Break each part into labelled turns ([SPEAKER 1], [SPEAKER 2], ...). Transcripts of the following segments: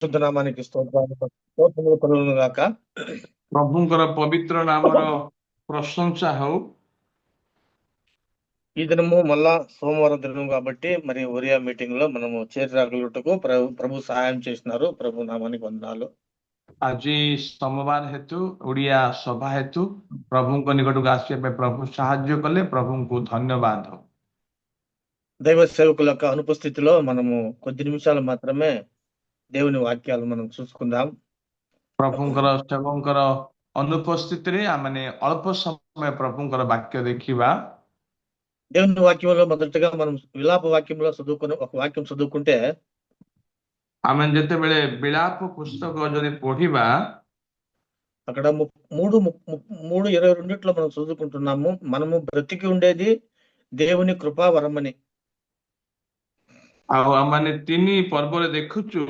[SPEAKER 1] పరిశుద్ధ నామానికి స్తోత్రాలు స్తోత్రములు కలుగును గాక
[SPEAKER 2] ପ୍ରଭୁଙ୍କର ପବିତ୍ର ନାମର ପ୍ରଶଂସା ହଉ
[SPEAKER 1] ఈ దినము మళ్ళా సోమవారం దినం కాబట్టి మరి ఒరియా మీటింగ్ లో మనము చేరిరాగలుటకు ప్రభు ప్రభు సహాయం చేసినారు ప్రభు నామానికి వందనాలు
[SPEAKER 2] ଆଜି ସୋମବାର ହେତୁ ଓଡ଼ିଆ ସଭା ହେତୁ ପ୍ରଭୁଙ୍କ ନିକଟକୁ ଆସିବା ପାଇଁ ପ୍ରଭୁ ସାହାଯ୍ୟ କଲେ ପ୍ରଭୁଙ୍କୁ ଧନ୍ୟବାଦ ହଉ
[SPEAKER 1] దైవ సేవకుల యొక్క అనుపస్థితిలో మనము కొద్ది నిమిషాలు మాత్రమే దేవుని వాక్యాలు మనం చూసుకుందాం
[SPEAKER 2] ପ୍ରଭୁଙ୍କର ସେବଙ୍କର ଅନୁପସ୍ଥିତିରେ ଆମେ ଅଳ୍ପ ସମୟ ପ୍ରଭୁଙ୍କର ବାକ୍ୟ ଦେଖିବା
[SPEAKER 1] దేవుని వాక్యంలో మొదటగా మనం విలాప వాక్యంలో చదువుకుని ఒక వాక్యం చదువుకుంటే
[SPEAKER 2] ଆମେ ଯେତେବେଳେ ବିଳାପ ପୁସ୍ତକ ଯଦି ପଢିବା
[SPEAKER 1] అక్కడ ము- మూడు ము- ము- మూడు ఇరవై రెండిట్లో మనం చదువుకుంటున్నాము మనము బ్రతికి ఉండేది దేవుని కృపా వరమని
[SPEAKER 2] ଆଉ ଆମମାନେ ତିନି ପର୍ବରେ ଦେଖୁଛୁ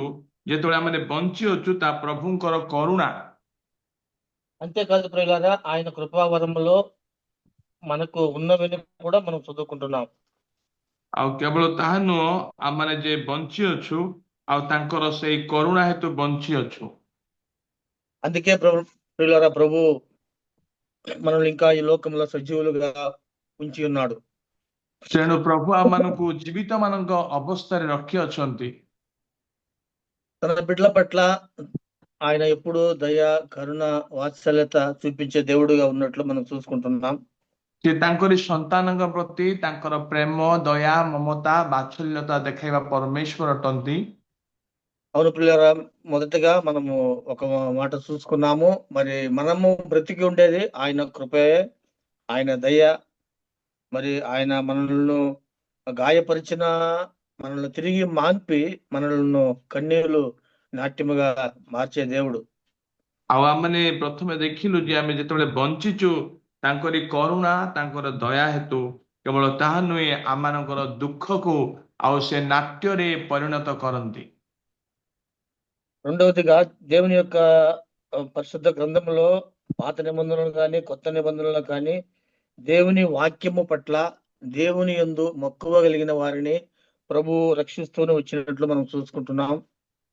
[SPEAKER 2] ଯେତେବେଳେ ଆମେ ବଞ୍ଚି ଅଛୁ ତା ପ୍ରଭୁଙ୍କର କରୁଣା
[SPEAKER 1] అంతేకాదు ప్రియులారా ఆయన కృపావరములో మనకు ఉన్నవని కూడా మనం చదువుకుంటున్నాం
[SPEAKER 2] ଆଉ କେବଳ ତାହା ନୁହଁ ଆମମାନେ ଯେ ବଞ୍ଚି ଅଛୁ ଆଉ ତାଙ୍କର ସେଇ କରୁଣା ହେତୁ ବଞ୍ଚି ଅଛୁ
[SPEAKER 1] అందుకే ప్రభు ప్రియులారా ప్రభు మనల్ని ఇంకా ఈ లోకంలో సజీవులుగా ఉంచి ఉన్నాడు
[SPEAKER 2] ତେଣୁ ପ୍ରଭୁ ଆମମାନଙ୍କୁ ଜୀବିତ ମାନଙ୍କ ଅବସ୍ଥାରେ ରଖିଅଛନ୍ତି
[SPEAKER 1] తన బిడ్డల పట్ల ఆయన ఎప్పుడు దయ కరుణ వాత్సల్యత చూపించే దేవుడుగా ఉన్నట్లు మనం చూసుకుంటున్నాం
[SPEAKER 2] ସେ ତାଙ୍କରି ସନ୍ତାନଙ୍କ ପ୍ରତି ତାଙ୍କର ପ୍ରେମ ଦୟା ମମତା ବାତ୍ସଲ୍ୟତା ଦେଖାଇବା ପରମେଶ୍ୱର ଅଟନ୍ତି
[SPEAKER 1] అవును ప్రియులారా మొదటగా మనము ఒక మాట చూసుకున్నాము మరి మనము బ్రతికి ఉండేది ఆయన కృపే ఆయన దయ మరి ఆయన మనల్ని గాయపరిచిన మనల్ని తిరిగి మాన్పి మనల్ని కన్నీళ్లు నాట్యముగా మార్చే దేవుడు
[SPEAKER 2] ଆଉ ଆମମାନେ ପ୍ରଥମେ ଦେଖିଲୁ ଯେ ଆମେ ଯେତେବେଳେ ବଞ୍ଚିଛୁ ତାଙ୍କରି କରୁଣା ତାଙ୍କର ଦୟା ହେତୁ କେବଳ ତାହା ନୁହେଁ ଆମମାନଙ୍କର ଦୁଃଖକୁ ଆଉ ସେ ନାଟ୍ୟରେ ପରିଣତ କରନ୍ତି
[SPEAKER 1] రెండవదిగా దేవుని యొక్క ఆ, పరిశుద్ధ గ్రంథంలో పాత నిబంధనలు కానీ కొత్త నిబంధనలు కానీ దేవుని వాక్యము పట్ల దేవుని యందు మక్కువ కలిగిన వారిని ప్రభు రక్షిస్తూనే వచ్చినట్లు మనం చూసుకుంటున్నాం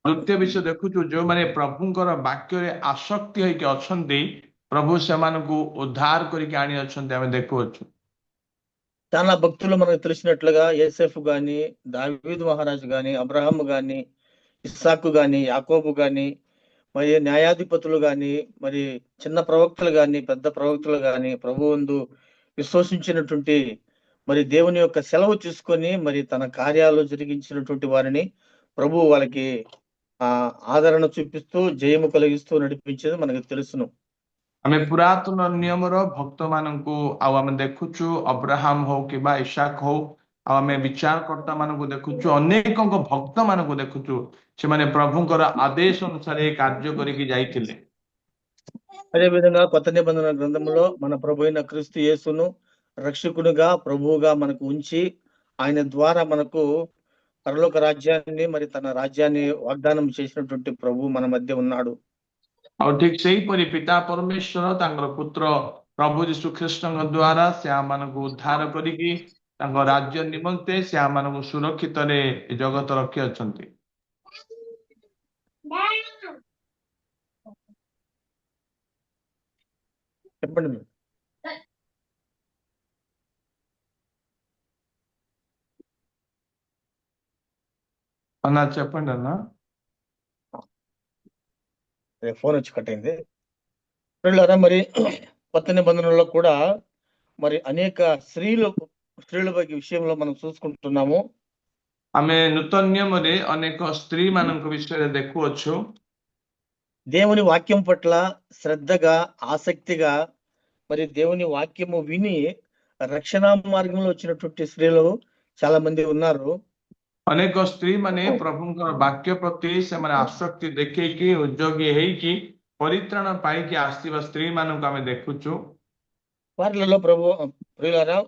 [SPEAKER 2] ଦ୍ୱିତୀୟ ବିଷୟ ଦେଖୁଛୁ ଯୋଉମାନେ ପ୍ରଭୁଙ୍କର ବାକ୍ୟରେ ଆସକ୍ତି ହେଇକି ଅଛନ୍ତି ପ୍ରଭୁ ସେମାନଙ୍କୁ ଉଦ୍ଧାର କରିକି ଆଣି ଅଛନ୍ତି ଆମେ ଦେଖୁଅଛୁ
[SPEAKER 1] చాలా భక్తులు మనకు తెలిసినట్లుగా యేసెఫ్ గాని దావీదు మహారాజు గాని అబ్రహాం గాని ఇస్సాకు గాని యాకోబు గాని మరి న్యాయాధిపతులు గాని మరి చిన్న ప్రవక్తలు గాని పెద్ద ప్రవక్తలు గాని ప్రభువందు విశ్వసించినటువంటి మరి దేవుని యొక్క సెలవు తీసుకొని మరి తన కార్యాలు జరిగించినటువంటి వారిని ప్రభు వాళ్ళకి ఆ ఆదరణ చూపిస్తూ జయము కలిగిస్తూ నడిపించేది మనకు తెలుసును
[SPEAKER 2] ଆମେ ପୁରାତନ ନିୟମର ଭକ୍ତମାନଙ୍କୁ ଆଉ ଆମେ ଦେଖୁଛୁ ଅବ୍ରାହମ ହଉ କିମ୍ବା ଇସାକ ହଉ ଆଉ ଆମେ ବିଚାରକର୍ତ୍ତା ମାନଙ୍କୁ ଦେଖୁଛୁ ଅନେକଙ୍କ ଭକ୍ତ ମାନଙ୍କୁ ଦେଖୁଛୁ ସେମାନେ ପ୍ରଭୁଙ୍କର ଆଦେଶ ଅନୁସାରେ କାର୍ଯ୍ୟ କରିକି ଯାଇଥିଲେ
[SPEAKER 1] అదే విధంగా కొత్త నిబంధన గ్రంథంలో మన ప్రభు అయిన క్రీస్తు యేసును రక్షకునిగా ప్రభువుగా మనకు ఉంచి ఆయన ద్వారా మనకు పరలోక రాజ్యాన్ని మరి తన రాజ్యాన్ని వాగ్దానం చేసినటువంటి ప్రభు మన మధ్య ఉన్నాడు
[SPEAKER 2] ଆଉ ଠିକ ସେହିପରି ପିତା ପରମେଶ୍ୱର ତାଙ୍କର ପୁତ୍ର ପ୍ରଭୁ ଯୀଶୁ ଖ୍ରୀଷ୍ଟଙ୍କ ଦ୍ଵାରା ସେ ଆମମାନଙ୍କୁ ଉଦ୍ଧାର କରିକି ତାଙ୍କ ରାଜ୍ୟ ନିମନ୍ତେ ସେ ଆମମାନଙ୍କୁ ସୁରକ୍ଷିତରେ ଏ ଜଗତ ରଖିଅଛନ୍ତି
[SPEAKER 1] చెప్పండి
[SPEAKER 2] అన్న చెప్పండి అన్న.
[SPEAKER 1] ఫోన్ వచ్చి కట్ అయింది. పిల్లరా మరి కొత్త నిబంధనల్లో కూడా మరి అనేక స్త్రీలు స్త్రీల విషయంలో మనం చూసుకుంటున్నాము.
[SPEAKER 2] ఆమె నృతన్యముది అనేక స్త్రీ మనకు విషయాలు ఎక్కువచ్చు
[SPEAKER 1] దేవుని వాక్యం పట్ల శ్రద్ధగా ఆసక్తిగా మరి దేవుని వాక్యము విని రక్షణ మార్గంలో వచ్చినటువంటి స్త్రీలు చాలా మంది ఉన్నారు.
[SPEAKER 2] ଅନେକ ସ୍ତ୍ରୀମାନେ ପ୍ରଭୁଙ୍କର ବାକ୍ୟ ପ୍ରତି ସେମାନେ ଆସକ୍ତି ଦେଖେଇକି ଉଦ୍ୟୋଗୀ ହେଇକି ପରିତ୍ରାଣ ପାଇକି ଆସିଥିବା ସ୍ତ୍ରୀମାନଙ୍କୁ ଆମେ ଦେଖୁଛୁ
[SPEAKER 1] వారిలో ప్రభు ప్రియులారా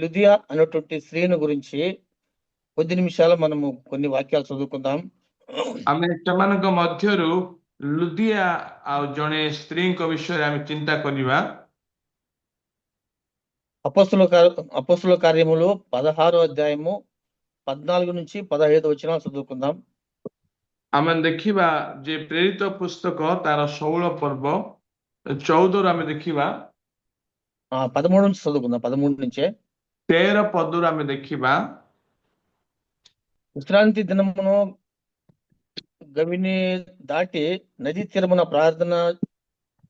[SPEAKER 1] లుదియా అనేటువంటి స్త్రీని గురించి కొద్ది నిమిషాలు మనము కొన్ని వాక్యాలు చదువుకుందాం
[SPEAKER 2] ఆమె ସେମାନଙ୍କ ମଧ୍ୟରୁ ଲୁଦିଆ ଆଉ ଜଣେ ସ୍ତ୍ରୀଙ୍କ ବିଷୟରେ ଆମେ ଚିନ୍ତା କରିବା
[SPEAKER 1] అపస్తుల అపస్తుల కార్యములు పదహారో అధ్యాయము పద్నాలుగు నుంచి పదహైదు వచ్చిన చదువుకుందాం
[SPEAKER 2] ଆମେ ଦେଖିବା ଯେ ପ୍ରେରିତ ପୁସ୍ତକ ତାର ଷୋହଳ ପର୍ବ ଚଉଦରୁ ଆମେ ଦେଖିବା
[SPEAKER 1] ఆ పదమూడు నుంచి చదువుకుందాం పదమూడు నుంచే
[SPEAKER 2] ତେର ପଦରୁ ଆମେ ଦେଖିବା
[SPEAKER 1] విశ్రాంతి దినమును గవిని దాటి నదీ తీరమున ప్రార్థన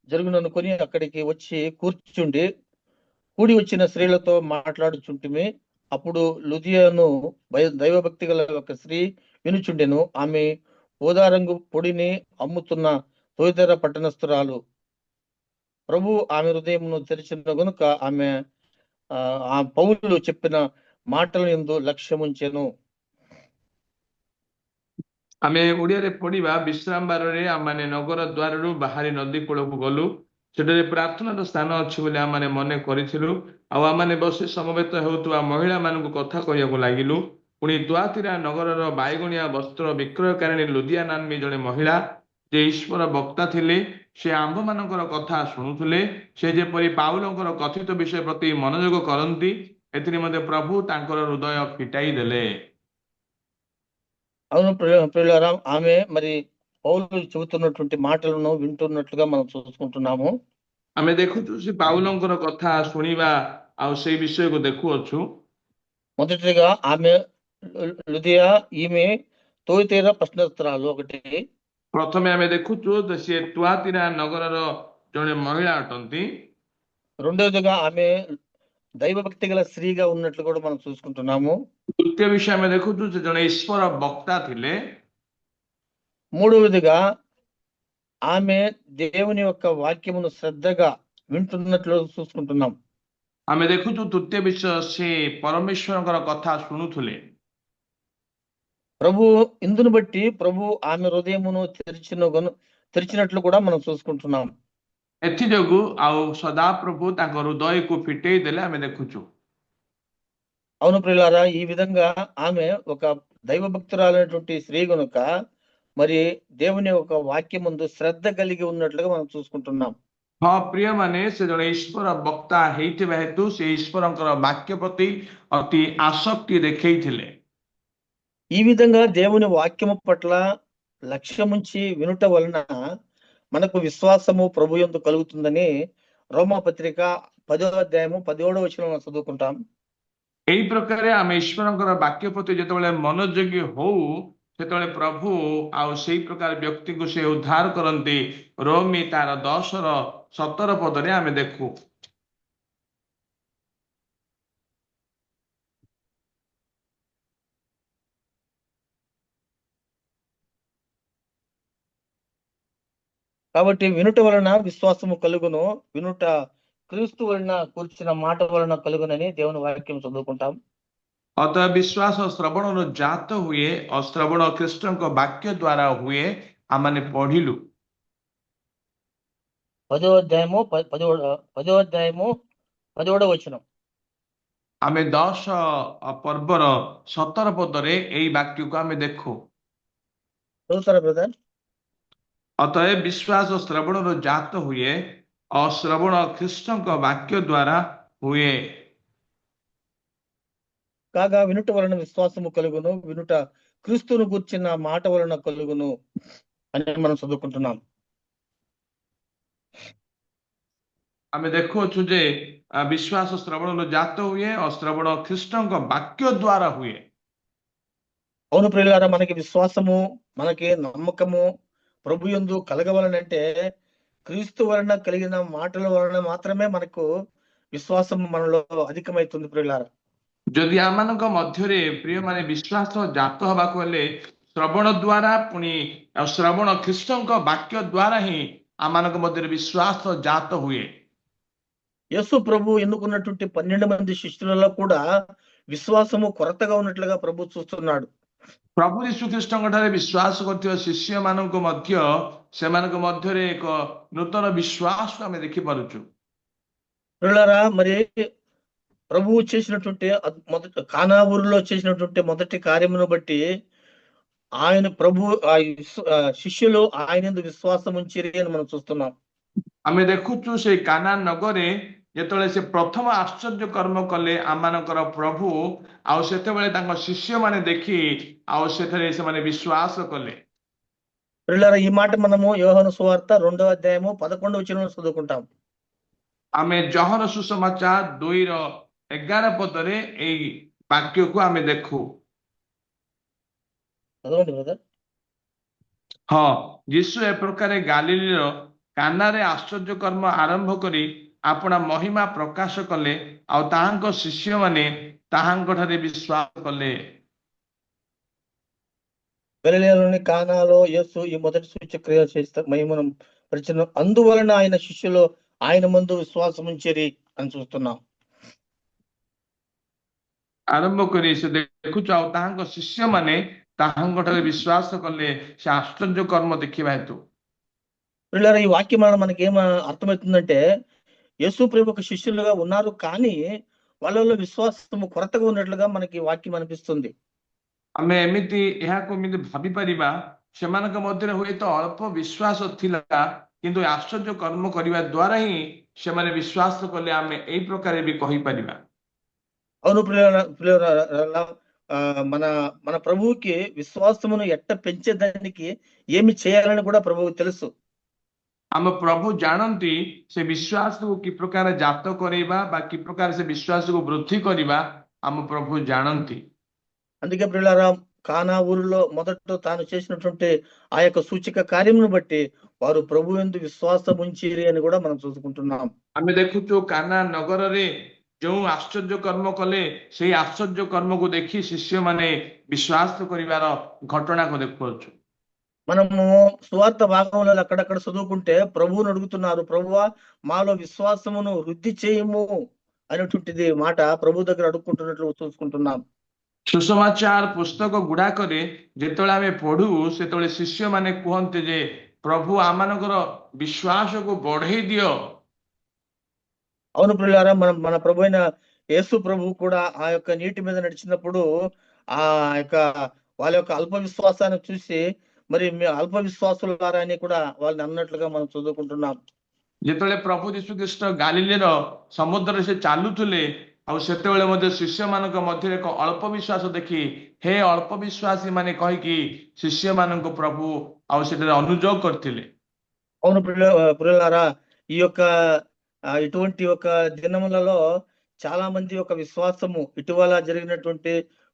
[SPEAKER 1] జరుగుననుకొని అక్కడికి వచ్చి కూర్చుండి కూడి వచ్చిన స్త్రీలతో మాట్లాడుచుంటిమి అప్పుడు లుదియాను భయ- దైవభక్తి గల ఒక స్త్రీ వినుచుండెను ఆమె ఊదారంగు పొడిని అమ్ముతున్న తొలితెర పట్టణస్థురాలు ప్రభు ఆమె హృదయమును తెరిచిన గనుక ఆమె ఆ, ఆ పౌలు చెప్పిన మాటల ఎందు లక్ష్యముంచెను
[SPEAKER 2] ଆମେ ଓଡିଆରେ ପଢିବା ବିଶ୍ରାମ ବାରରେ ଆମମାନେ ନଗର ଦ୍ୱାରରୁ ବାହାରି ନଦୀ କୂଳକୁ ଗଲୁ ସେଠାରେ ପ୍ରାର୍ଥନାର ସ୍ଥାନ ଅଛି ବୋଲି ଆମମାନେ ମନେ କରିଥିଲୁ ଆଉ ଆମମାନେ ବସି ସମବେତ ହେଉଥିବା ମହିଳାମାନଙ୍କୁ କଥା କହିବାକୁ ଲାଗିଲୁ ପୁଣି ତୁଆତିରା ନଗରର ବାଇଗଣିଆ ବସ୍ତ୍ର ବିକ୍ରୟକାରିଣୀ ଲୁଦିଆ ନାମ୍ନୀ ଜଣେ ମହିଳା ଯେ ଈଶ୍ୱର ବକ୍ତା ଥିଲେ ସେ ଆମ୍ଭମାନଙ୍କର କଥା ଶୁଣୁଥିଲେ ସେ ଯେପରି ପାଉଲଙ୍କର କଥିତ ବିଷୟ ପ୍ରତି ମନୋଯୋଗ କରନ୍ତି ଏଥିରେ ମଧ୍ୟ ପ୍ରଭୁ ତାଙ୍କର ହୃଦୟ ଫିଟାଇ ଦେଲେ
[SPEAKER 1] అవును ప్రియ- ప్రియులారా ఆమె మరి పౌలు చెబుతున్నటువంటి మాటలను వింటున్నట్లుగా మనం చూసుకుంటున్నాము
[SPEAKER 2] ଆମେ ଦେଖୁଛୁ ସେ ପାଉଲଙ୍କର କଥା ଶୁଣିବା ଆଉ ସେଇ ବିଷୟକୁ ଦେଖୁଅଛୁ
[SPEAKER 1] మొదటిగా ఆమె లు- లుదియా ఈమె తోయితేర ప్రశ్నోత్తరాలు ఒకటి
[SPEAKER 2] ପ୍ରଥମେ ଆମେ ଦେଖୁଛୁ ଯେ ସିଏ ତୁଆତିରା ନଗରର ଜଣେ ମହିଳା ଅଟନ୍ତି
[SPEAKER 1] రెండవదిగా ఆమె దైవభక్తి గల స్త్రీగా ఉన్నట్లు కూడా మనం చూసుకుంటున్నాము
[SPEAKER 2] ଦ୍ୱିତୀୟ ବିଷୟ ଆମେ ଦେଖୁଛୁ ସେ ଜଣେ ଈଶ୍ୱର ବକ୍ତା ଥିଲେ
[SPEAKER 1] మూడవదిగా ఆమె దేవుని యొక్క వాక్యమును శ్రద్ధగా వింటున్నట్లు చూసుకుంటున్నాం
[SPEAKER 2] ଆମେ ଦେଖୁଛୁ ତୃତୀୟ ବିଷୟ ସେ ପରମେଶ୍ୱରଙ୍କର କଥା ଶୁଣୁଥିଲେ
[SPEAKER 1] ప్రభు ఇందును బట్టి ప్రభు ఆమె హృదయమును తెరిచిన గను- తెరిచినట్లు కూడా మనం చూసుకుంటున్నాం
[SPEAKER 2] ଏଥିଯୋଗୁ ଆଉ ସଦାପ୍ରଭୁ ତାଙ୍କ ହୃଦୟକୁ ଫିଟେଇ ଦେଲେ ଆମେ ଦେଖୁଛୁ
[SPEAKER 1] అవును ప్రియులారా ఈ విధంగా ఆమె ఒక దైవభక్తురాలైనటువంటి స్త్రీ గనుక మరి దేవుని యొక్క వాక్యం ముందు శ్రద్ధ కలిగి ఉన్నట్లుగా మనం చూసుకుంటున్నాం
[SPEAKER 2] ହଁ ପ୍ରିୟମାନେ ସେ ଜଣେ ଈଶ୍ୱର ବକ୍ତା ହେଇଥିବା ହେତୁ ସେ ଈଶ୍ୱରଙ୍କର ବାକ୍ୟ ପ୍ରତି ଅତି ଆସକ୍ତି ଦେଖେଇଥିଲେ
[SPEAKER 1] ఈ విధంగా దేవుని వాక్యము పట్ల లక్ష్యముంచి వినుట వలన మనకు విశ్వాసము ప్రభు యందు కలుగుతుందని రోమా పత్రిక పదో అధ్యాయము పదిహేడవ వచనం చదువుకుంటాం
[SPEAKER 2] ଏଇ ପ୍ରକାରେ ଆମେ ଈଶ୍ୱରଙ୍କର ବାକ୍ୟ ପ୍ରତି ଯେତେବେଳେ ମନୋଯୋଗୀ ହଉ ସେତେବେଳେ ପ୍ରଭୁ ଆଉ ସେଇ ପ୍ରକାର ବ୍ୟକ୍ତିଙ୍କୁ ସେ ଉଦ୍ଧାର କରନ୍ତି ରୋମି ତାର ଦଶର ସତର ପଦରେ ଆମେ ଦେଖୁ
[SPEAKER 1] కాబట్టి వినుట వలన విశ్వాసము కలుగును వినుట క్రీస్తు వలన కూర్చిన మాట వలన కలుగునని దేవుని వాక్యం చదువుకుంటాం
[SPEAKER 2] ଅତଃ ବିଶ୍ୱାସ ଶ୍ରବଣର ଜାତ ହୁଏ ଓ ଶ୍ରବଣ ଖ୍ରୀଷ୍ଟଙ୍କ ବାକ୍ୟ ଦ୍ୱାରା ହୁଏ ଆମମାନେ ପଢିଲୁ
[SPEAKER 1] పదో అధ్యాయము ప- పదిహేడు పదో అధ్యాయము పదిహేడవ వచనం
[SPEAKER 2] ଆମେ ଦଶ ପର୍ବର ସତର ପଦରେ ଏଇ ବାକ୍ୟକୁ ଆମେ ଦେଖୁ
[SPEAKER 1] చదువుతారా బ్రదర్
[SPEAKER 2] ଅତଃ ବିଶ୍ୱାସ ଶ୍ରବଣର ଜାତ ହୁଏ ଓ ଶ୍ରବଣ ଖ୍ରୀଷ୍ଟଙ୍କ ବାକ୍ୟ ଦ୍ୱାରା ହୁଏ
[SPEAKER 1] కాగా వినుట వలన విశ్వాసము కలుగును వినుట క్రీస్తును కూర్చిన మాట వలన కలుగును అని మనం చదువుకుంటున్నాం
[SPEAKER 2] ଆମେ ଦେଖୁଅଛୁ ଯେ ଆ, ବିଶ୍ୱାସ ଶ୍ରବଣର ଜାତ ହୁଏ ଓ ଶ୍ରବଣ ଖ୍ରୀଷ୍ଟଙ୍କ ବାକ୍ୟ ଦ୍ୱାରା ହୁଏ
[SPEAKER 1] అవును ప్రియులారా మనకి విశ్వాసము మనకి నమ్మకము ప్రభు యందు కలగవలనంటే క్రీస్తు వలన కలిగిన మాటల వలన మాత్రమే మనకు విశ్వాసము మనలో అధికమైతుంది ప్రియులారా
[SPEAKER 2] ଯଦି ଆମମାନଙ୍କ ମଧ୍ୟରେ ପ୍ରିୟମାନେ ବିଶ୍ୱାସ ଜାତ ହେବାକୁ ହେଲେ ଶ୍ରବଣ ଦ୍ୱାରା ପୁଣି ଆଉ ଶ୍ରବଣ ଖ୍ରୀଷ୍ଟଙ୍କ ବାକ୍ୟ ଦ୍ୱାରା ହିଁ ଆମମାନଙ୍କ ମଧ୍ୟରେ ବିଶ୍ୱାସ ଜାତ ହୁଏ
[SPEAKER 1] యేసు ప్రభు ఎన్నుకున్నటువంటి పన్నెండు మంది శిష్యులలో కూడా విశ్వాసము కొరతగా ఉన్నట్లుగా ప్రభు చూస్తున్నాడు
[SPEAKER 2] ପ୍ରଭୁ ଯୀଶୁ ଖ୍ରୀଷ୍ଟଙ୍କ ଠାରେ ବିଶ୍ୱାସ କରୁଥିବା ଶିଷ୍ୟମାନଙ୍କୁ ମଧ୍ୟ ସେମାନଙ୍କ ମଧ୍ୟରେ ଏକ ନୂତନ ବିଶ୍ୱାସକୁ ଆମେ ଦେଖିପାରୁଛୁ
[SPEAKER 1] ప్రియులారా మరి ప్రభువు చేసినటువంటి అద్- మొదట కానా ఊరిలో చేసినటువంటి మొదటి కార్యమును బట్టి ఆయన ప్రభు ఆ విశ్వ- ఆ శిష్యులు ఆయన యందు విశ్వాసం ఉంచిరి అని మనం చూస్తున్నాం
[SPEAKER 2] ଆମେ ଦେଖୁଛୁ ସେଇ କାନାନ ନଗରରେ ଯେତେବେଳେ ସେ ପ୍ରଥମ ଆଶ୍ଚର୍ଯ୍ୟ କର୍ମ କଲେ ଆମମାନଙ୍କର ପ୍ରଭୁ ଆଉ ସେତେବେଳେ ତାଙ୍କ ଶିଷ୍ୟମାନେ ଦେଖି ଆଉ ସେଥିରେ ସେମାନେ ବିଶ୍ୱାସ କଲେ
[SPEAKER 1] పిల్లల ఈ మాట మనము యోహాను సువార్త రెండవ అధ్యాయము పదకొండవ వచనంలో చదువుకుంటాం
[SPEAKER 2] ଆମେ ଜହର ସୁସମାଚାର ଦୁଇର ଏଗାର ପଦରେ ଏଇ ବାକ୍ୟକୁ ଆମେ ଦେଖୁ
[SPEAKER 1] చదవండి బ్రదర్
[SPEAKER 2] ହଁ ଯୀଶୁ ଏ ପ୍ରକାରେ ଗାଲିଲୀର କାନାରେ ଆଶ୍ଚର୍ଯ୍ୟ କର୍ମ ଆରମ୍ଭ କରି ଆପଣା ମହିମା ପ୍ରକାଶ କଲେ ଆଉ ତାହାଙ୍କ ଶିଷ୍ୟମାନେ ତାହାଙ୍କଠାରେ ବିଶ୍ୱାସ କଲେ
[SPEAKER 1] గలిలయలోని కానాలో యేసు ఈ మొదటి సూచక్రియ చేస్తా మహిమను పరిచయం అందువలన ఆయన శిష్యులు ఆయన ముందు విశ్వాసం ఉంచేరి అని చూస్తున్నాం
[SPEAKER 2] ଆରମ୍ଭ କରି ସେ ଦେଖୁଛୁ ଆଉ ତାହାଙ୍କ ଶିଷ୍ୟମାନେ ତାହାଙ୍କଠାରେ ବିଶ୍ୱାସ କଲେ ସେ ଆଶ୍ଚର୍ଯ୍ୟ କର୍ମ ଦେଖିବା ହେତୁ
[SPEAKER 1] పిల్లల ఈ వాక్యం వలన మనకి ఏం అర్థమవుతుందంటే యేసు ప్రభు ఒక శిష్యులుగా ఉన్నారు కానీ వాళ్ళలో విశ్వాసము కొరతగా ఉన్నట్లుగా మనకి ఈ వాక్యం అనిపిస్తుంది
[SPEAKER 2] ଆମେ ଏମିତି ଏହାକୁ ଏମିତି ଭାବିପାରିବା ସେମାନଙ୍କ ମଧ୍ୟରେ ହୁଏତ ଅଳ୍ପ ବିଶ୍ୱାସ ଥିଲା କିନ୍ତୁ ଆଶ୍ଚର୍ଯ୍ୟ କର୍ମ କରିବା ଦ୍ୱାରା ହିଁ ସେମାନେ ବିଶ୍ୱାସ କଲେ ଆମେ ଏଇ ପ୍ରକାରେ ବି କହିପାରିବା
[SPEAKER 1] అవును పిల్లల పిల్లల ఆ, మన మన ప్రభువుకి విశ్వాసమును ఎట్ట పెంచేదానికి ఏమి చేయాలని కూడా ప్రభువుకి తెలుసు
[SPEAKER 2] ଆମ ପ୍ରଭୁ ଜାଣନ୍ତି ସେ ବିଶ୍ୱାସକୁ କି ପ୍ରକାର ଜାତ କରେଇବା ବା କି ପ୍ରକାର ସେ ବିଶ୍ୱାସକୁ ବୃଦ୍ଧି କରିବା ଆମ ପ୍ରଭୁ ଜାଣନ୍ତି
[SPEAKER 1] అందుకే పిల్లల కానా ఊరిలో మొదట తాను చేసినటువంటి ఆ యొక్క సూచిక కార్యమును బట్టి వారు ప్రభు ఎందు విశ్వాసం ఉంచిరి అని కూడా మనం చూసుకుంటున్నాం
[SPEAKER 2] ଆମେ ଦେଖୁଛୁ କାନା ନଗରରେ ଯେଉଁ ଆଶ୍ଚର୍ଯ୍ୟ କର୍ମ କଲେ ସେଇ ଆଶ୍ଚର୍ଯ୍ୟ କର୍ମକୁ ଦେଖି ଶିଷ୍ୟମାନେ ବିଶ୍ୱାସ କରିବାର ଘଟଣାକୁ ଦେଖୁଅଛୁ
[SPEAKER 1] మనము సువార్త భాగంలో అక్కడక్కడ చదువుకుంటే ప్రభువుని అడుగుతున్నారు ప్రభువా మాలో విశ్వాసమును వృద్ధి చేయము అనేటువంటిది మాట ప్రభు దగ్గర అడుక్కుంటున్నట్లు చూసుకుంటున్నాం
[SPEAKER 2] ସୁସମାଚାର ପୁସ୍ତକ ଗୁଡାକରେ ଯେତେବେଳେ ଆମେ ପଢୁ ସେତେବେଳେ ଶିଷ୍ୟମାନେ କୁହନ୍ତି ଯେ ପ୍ରଭୁ ଆମମାନଙ୍କର ବିଶ୍ୱାସକୁ ବଢେଇ ଦିଅ
[SPEAKER 1] అవును పిల్లారా మన మన ప్రభు అయిన యేసు ప్రభు కూడా ఆ యొక్క నీటి మీద నడిచినప్పుడు ఆ యొక్క వాళ్ళ యొక్క అల్ప విశ్వాసాన్ని చూసి మరి మీ అల్ప విశ్వాసులారా అని కూడా వాళ్ళని అన్నట్లుగా మనం చదువుకుంటున్నాం
[SPEAKER 2] ଯେତେବେଳେ ପ୍ରଭୁ ଯୀଶୁଖ୍ରୀଷ୍ଟ ଗାଲିଲେର ସମୁଦ୍ରରେ ସେ ଚାଲୁଥିଲେ ଆଉ ସେତେବେଳେ ମଧ୍ୟ ଶିଷ୍ୟମାନଙ୍କ ମଧ୍ୟରେ ଏକ ଅଳ୍ପ ବିଶ୍ୱାସ ଦେଖି ହେ ଅଳ୍ପ ବିଶ୍ୱାସୀ ମାନେ କହିକି ଶିଷ୍ୟମାନଙ୍କୁ ପ୍ରଭୁ ଆଉ ସେଠାରେ ଅନୁଯୋଗ କରିଥିଲେ
[SPEAKER 1] అవును పిల్ల పిల్లలారా ఈ యొక్క ఆ, ఇటువంటి ఒక దినములలో చాలా మంది యొక్క విశ్వాసము ఇటీవల జరిగినటువంటి